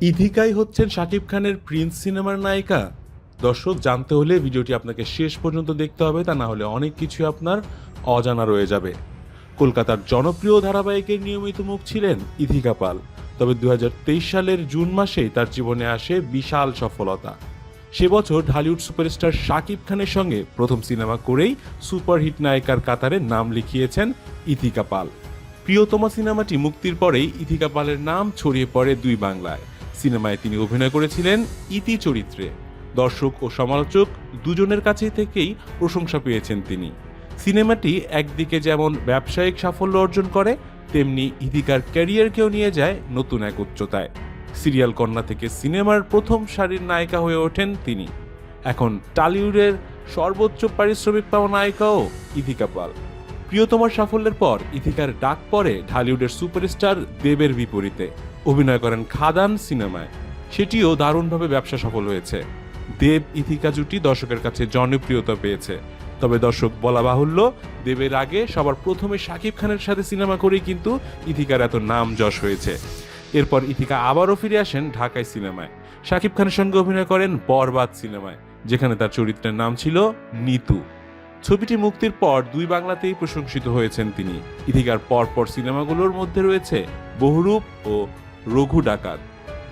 ইথিকাই হচ্ছেন শাকিব খানের প্রিন্স সিনেমার নায়িকা। দর্শক, জানতে হলে ভিডিওটি আপনাকে শেষ পর্যন্ত দেখতে হবে, তা না হলে অনেক কিছু আপনার অজানা রয়ে যাবে। কলকাতার জনপ্রিয় ধারাবাহিকের নিয়মিত মুখ ছিলেন ইথিকা পাল। তবে দু হাজার তেইশ সালের জুন মাসেই তার জীবনে আসে বিশাল সফলতা। সে বছর ঢালিউড সুপারস্টার শাকিব খানের সঙ্গে প্রথম সিনেমা করেই সুপারহিট নায়িকার কাতারে নাম লিখিয়েছেন ইথিকা পাল। প্রিয়তমা সিনেমাটি মুক্তির পরেই ইথিকা পালের নাম ছড়িয়ে পড়ে দুই বাংলায়। সিনেমায় তিনি অভিনয় করেছিলেন ইতি চরিত্রে। দর্শক ও সমালোচক দুজনের কাছে থেকেই প্রশংসা পেয়েছেন তিনি। সিনেমাটি একদিকে যেমন ব্যবসায়িক সাফল্য অর্জন করে, তেমনি ইথিকার ক্যারিয়ারকেও নিয়ে যায় নতুন এক উচ্চতায়। সিরিয়াল কন্যা থেকে সিনেমার প্রথম সারির নায়িকা হয়ে ওঠেন তিনি। এখন টালিউডের সর্বোচ্চ পারিশ্রমিক পাওয়া নায়িকাও ইথিকা পাল। প্রিয়তমার সাফল্যের পর ইথিকার ডাক পড়ে ঢালিউডের সুপারস্টার দেবের বিপরীতে। অভিনয় করেন খাদান সিনেমায়। সেটিও দারুণভাবে ব্যবসা সফল হয়েছে। দেব ইথিকা জুটি দর্শকের কাছে জনপ্রিয়তা পেয়েছে। তবে দর্শক বলা বাহুল্য, দেবের আগে সবার প্রথমে শাকিব খানের সাথে সিনেমা করেই কিন্তু ইথিকার এত নাম যশ হয়েছে। এরপর ইথিকা আবারও ফিরে আসেন ঢাকায় সিনেমায়। শাকিব খানের সঙ্গে অভিনয় করেন বরবাদ সিনেমায়, যেখানে তার চরিত্রের নাম ছিল নিতু। ছবিটি মুক্তির পর দুই বাংলাতেই প্রশংসিত হয়েছেন তিনি। ইথিকার পরপর সিনেমাগুলোর মধ্যে রয়েছে বহুরূপ ও রঘু ডাকাত।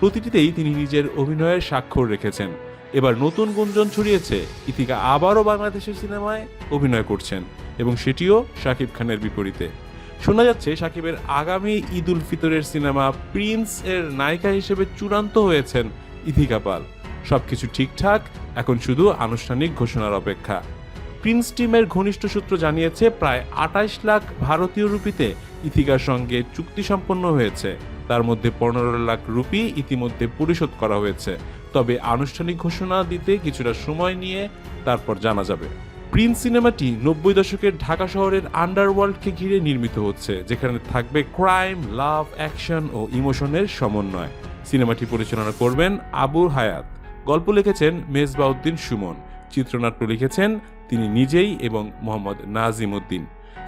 প্রতিটিতেই তিনি নিজের অভিনয়ের স্বাক্ষর রেখেছেন। এবার নতুন গুঞ্জন ছড়িয়েছে, ইথিকা আবারও বাংলাদেশের সিনেমায় অভিনয় করছেন এবং সেটিও শাকিব খানের বিপরীতে। শোনা যাচ্ছে, শাকিবের আগামী ঈদ উল ফিতরের সিনেমা প্রিন্স এর নায়িকা হিসেবে চূড়ান্ত হয়েছেন ইথিকা পাল। সবকিছু ঠিকঠাক, এখন শুধু আনুষ্ঠানিক ঘোষণার অপেক্ষা। প্রিন্স টিমের ঘনিষ্ঠ সূত্র জানিয়েছে, প্রায় আঠাইশ লাখ ভারতীয় রুপিতে ইথিকার সঙ্গে চুক্তি সম্পন্ন হয়েছে। তার মধ্যে পনেরো লাখ রুপি ইতিমধ্যে পরিশোধ করা হয়েছে। তবে আনুষ্ঠানিক ঘোষণা দিতে কিছুটা সময় নিয়ে তারপর জানা যাবে। প্রিন্স সিনেমাটি নব্বই দশকের ঢাকা শহরের আন্ডারওয়ার্ল্ডকে ঘিরে নির্মিত হচ্ছে, যেখানে থাকবে ক্রাইম, লাভ, অ্যাকশন ও ইমোশনের সমন্বয়। সিনেমাটি পরিচালনা করবেন আবুর হায়াত। গল্প লিখেছেন মেজবাউদ্দিন সুমন। চিত্রনাট্য লিখেছেন তিনি নিজেই এবং মোহাম্মদ নাজিম উদ্দিন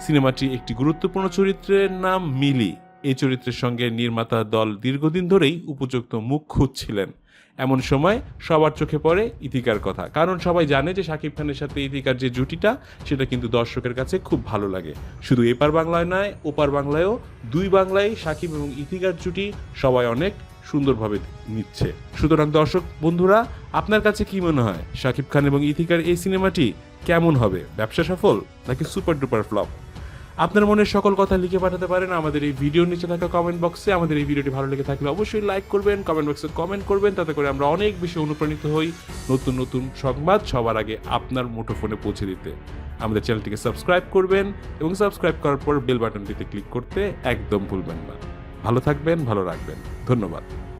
সিনেমাটি একটি গুরুত্বপূর্ণ চরিত্রের নাম মিলি। এই চরিত্রের সঙ্গে নির্মাতা দল দীর্ঘদিন ধরেই উপযুক্ত মুখ খুঁজছিলেন। এমন সময় সবার চোখে পড়ে ইথিকার কথা। কারণ সবাই জানে যে শাকিব খানের সাথে ইথিকার যে জুটিটা, সেটা কিন্তু দর্শকের কাছে খুব ভালো লাগে। শুধু এপার বাংলায় নয়, ওপার বাংলায়ও দুই বাংলায় শাকিব এবং ইথিকার জুটি সবাই অনেক সুন্দরভাবে নিচ্ছে। সুতরাং দর্শক, বন্ধুরা, আপনার কাছে কি মনে হয়? শাকিব খান এবং ইথিকার এই সিনেমাটি কেমন হবে? ব্যবসা সফল নাকি সুপার ডুপার ফ্লপ? আপনার মনের সকল কথা লিখে পাঠাতে পারেন আমাদের এই ভিডিওর নিচে থাকা কমেন্ট বক্সে আমাদের এই ভিডিওটি ভালো লেগে থাকলে অবশ্যই লাইক করবেন কমেন্ট বক্সে কমেন্ট করবেন, তাতে করে আমরা অনেক বেশি অনুপ্রাণিত হই নতুন নতুন সংবাদ সবার আগে আপনার মুঠোফোনে পৌঁছে দিতে। আমাদের চ্যানেলটিকে সাবস্ক্রাইব করবেন এবং সাবস্ক্রাইব করার পর বেল বাটনটিতে ক্লিক করতে একদম ভুলবেন না। ভালো থাকবেন, ভালো রাখবেন। ধন্যবাদ।